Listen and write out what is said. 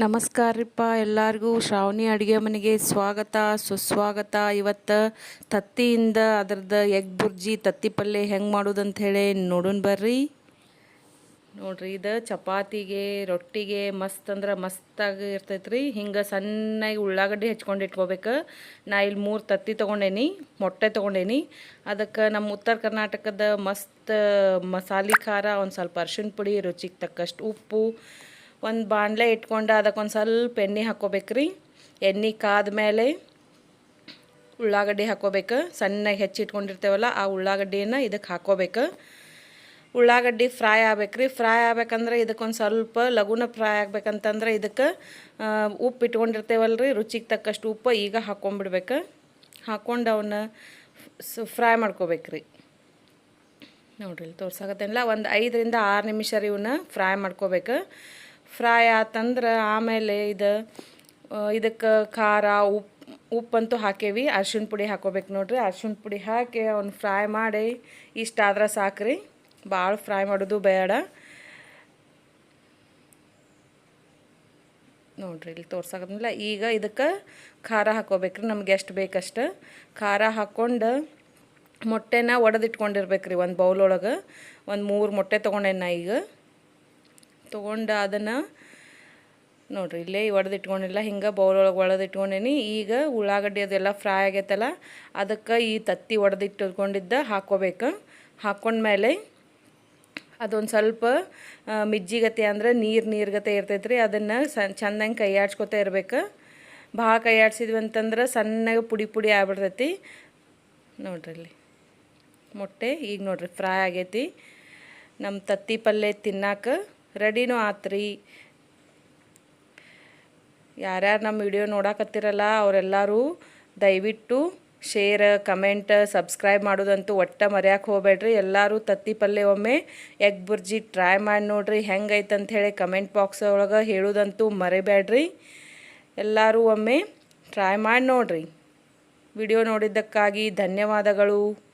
ನಮಸ್ಕಾರ ರೀಪ್ಪ. ಎಲ್ಲರಿಗೂ ಶ್ರಾವಣಿ ಅಡುಗೆ ಮನೆಗೆ ಸ್ವಾಗತ, ಸುಸ್ವಾಗತ. ಇವತ್ತು ತತ್ತಿಯಿಂದ ಅದ್ರದ್ದು ಎಗ್ ಬುರ್ಜಿ, ತತ್ತಿ ಪಲ್ಯ ಹೆಂಗೆ ಮಾಡೋದಂತ ಹೇಳಿ ನೋಡೋಣ ಬರ್ರಿ. ನೋಡ್ರಿ, ಇದು ಚಪಾತಿಗೆ, ರೊಟ್ಟಿಗೆ ಮಸ್ತ್ ಅಂದ್ರೆ ಮಸ್ತಾಗಿ ಇರ್ತೈತೆ ರೀ ಹಿಂಗೆ ಸಣ್ಣಗೆ ಉಳ್ಳಾಗಡ್ಡಿ ಹೆಚ್ಕೊಂಡು ಇಟ್ಕೋಬೇಕು. ನಾ ಇಲ್ಲಿ ಮೂರು ತತ್ತಿ ತೊಗೊಂಡೇನಿ, ಮೊಟ್ಟೆ ತೊಗೊಂಡೇನಿ. ಅದಕ್ಕೆ ನಮ್ಮ ಉತ್ತರ ಕರ್ನಾಟಕದ ಮಸ್ತ್ ಮಸಾಲೆ ಖಾರ ಒಂದು ಸ್ವಲ್ಪ ಅರ್ಶಿನ ಪುಡಿ, ರುಚಿಗೆ ತಕ್ಕಷ್ಟು ಉಪ್ಪು ಒಂದು ಬಾಣಲೆ ಇಟ್ಕೊಂಡು ಅದಕ್ಕೊಂದು ಸ್ವಲ್ಪ ಎಣ್ಣೆ ಹಾಕ್ಕೋಬೇಕ್ರಿ. ಎಣ್ಣೆ ಕಾದ ಮೇಲೆ ಉಳ್ಳಾಗಡ್ಡಿ ಹಾಕ್ಕೋಬೇಕು. ಸಣ್ಣಗೆ ಹೆಚ್ಚಿಟ್ಕೊಂಡಿರ್ತೇವಲ್ಲ ಆ ಉಳ್ಳಾಗಡ್ಡಿಯನ್ನು ಇದಕ್ಕೆ ಹಾಕ್ಕೋಬೇಕು. ಉಳ್ಳಾಗಡ್ಡಿ ಫ್ರೈ ಆಗ್ಬೇಕ್ರಿ. ಫ್ರೈ ಆಗ್ಬೇಕಂದ್ರೆ ಇದಕ್ಕೊಂದು ಸ್ವಲ್ಪ ಲಘುನ ಫ್ರೈ ಆಗ್ಬೇಕಂತಂದ್ರೆ ಇದಕ್ಕೆ ಉಪ್ಪು ಇಟ್ಕೊಂಡಿರ್ತೇವಲ್ಲ ರೀ ರುಚಿಗೆ ತಕ್ಕಷ್ಟು ಉಪ್ಪು ಈಗ ಹಾಕ್ಕೊಂಬಿಡ್ಬೇಕು. ಹಾಕ್ಕೊಂಡು ಅವನ್ನ ಫ್ರೈ ಮಾಡ್ಕೋಬೇಕ್ರಿ. ನೋಡ್ರಿ, ಇಲ್ಲಿ ಒಂದು ಐದರಿಂದ ಆರು ನಿಮಿಷ ರೀ ಇವನ್ನ ಫ್ರೈ ಮಾಡ್ಕೋಬೇಕು. ಫ್ರೈ ಆತಂದ್ರೆ ಆಮೇಲೆ ಇದು ಇದಕ್ಕೆ ಖಾರ ಉಪ್ಪು ಉಪ್ಪಂತೂ ಹಾಕೇವಿ. ಅರ್ಶಿಣ ಪುಡಿ ಹಾಕೋಬೇಕು ನೋಡ್ರಿ. ಅರ್ಶಿಣ ಪುಡಿ ಹಾಕಿ ಅವ್ನ ಫ್ರೈ ಮಾಡಿ ಇಷ್ಟ ಆದ್ರೆ ಸಾಕ್ರಿ. ಭಾಳ ಫ್ರೈ ಮಾಡೋದು ಬೇಡ. ನೋಡ್ರಿ, ಇಲ್ಲಿ ತೋರ್ಸಾಕಿಲ್ಲ ಈಗ ಇದಕ್ಕೆ ಖಾರ ಹಾಕೋಬೇಕ್ರಿ. ನಮ್ಗೆ ಎಷ್ಟು ಬೇಕಷ್ಟು. ಖಾರ ಹಾಕ್ಕೊಂಡು ಮೊಟ್ಟೆನ ಒಡೆದಿಟ್ಕೊಂಡಿರ್ಬೇಕ್ರಿ ಒಂದು ಬೌಲ್ ಒಳಗೆ. ಒಂದು ಮೂರು ಮೊಟ್ಟೆ ತೊಗೊಂಡೆ ನಾ ಈಗ. ತೊಗೊಂಡು ಅದನ್ನು ನೋಡಿರಿ, ಇಲ್ಲೇ ಒಡೆದಿಟ್ಕೊಂಡಿಲ್ಲ ಹಿಂಗೆ ಬೌಲ್ ಒಳಗೆ ಇಟ್ಕೊಂಡೇನಿ. ಈಗ ಉಳ್ಳಾಗಡ್ಡಿ ಅದೆಲ್ಲ ಫ್ರೈ ಆಗೈತಲ್ಲ, ಅದಕ್ಕೆ ಈ ತತ್ತಿ ಒಡೆದಿಟ್ಕೊಂಡಿದ್ದ ಹಾಕ್ಕೋಬೇಕು. ಹಾಕ್ಕೊಂಡ್ಮೇಲೆ ಅದೊಂದು ಸ್ವಲ್ಪ ಮಿಜ್ಜಿಗತೆ ಅಂದ್ರೆ ನೀರು ನೀರ್ಗತೆ ಇರ್ತೈತೆ ರೀ ಅದನ್ನು ಚೆಂದಂಗೆ ಕೈ ಆಡ್ಸ್ಕೊತಾ ಇರ್ಬೇಕು. ಭಾಳ ಕೈ ಆಡ್ಸಿದ್ವಿ ಅಂತಂದ್ರೆ ಸಣ್ಣಗೆ ಪುಡಿ ಪುಡಿ ಆಗ್ಬಿಡ್ತೈತಿ. ನೋಡ್ರಿ ಇಲ್ಲಿ, ಮೊಟ್ಟೆ ಈಗ ನೋಡ್ರಿ ಫ್ರೈ ಆಗೈತಿ. ನಮ್ಮ ತತ್ತಿ ಪಲ್ಯ ತಿನ್ನಾಕ ರೆಡಿನೂ ಆತ್ರಿ. ಯಾರ್ಯಾರು ನಮ್ಮ ವಿಡಿಯೋ ನೋಡಕತ್ತಿರಲ್ಲ, ಅವರೆಲ್ಲರೂ ದಯವಿಟ್ಟು ಶೇರ್, ಕಮೆಂಟ್, ಸಬ್ಸ್ಕ್ರೈಬ್ ಮಾಡೋದಂತೂ ಒಟ್ಟ ಮರ್ಯಾಕೆ ಹೋಗ್ಬೇಡ್ರಿ. ಎಲ್ಲರೂ ತತ್ತಿ ಪಲ್ಯ ಒಮ್ಮೆ ಎಗ್ ಬುರ್ಜಿ ಟ್ರೈ ಮಾಡಿ ನೋಡ್ರಿ ಹೆಂಗೈತೆ ಹೇಳಿ ಕಮೆಂಟ್ ಬಾಕ್ಸ್ ಒಳಗೆ ಹೇಳೋದಂತೂ ಮರಿಬೇಡ್ರಿ. ಎಲ್ಲರೂ ಒಮ್ಮೆ ಟ್ರೈ ಮಾಡಿ ನೋಡ್ರಿ. ವಿಡಿಯೋ ನೋಡಿದ್ದಕ್ಕಾಗಿ ಧನ್ಯವಾದಗಳು.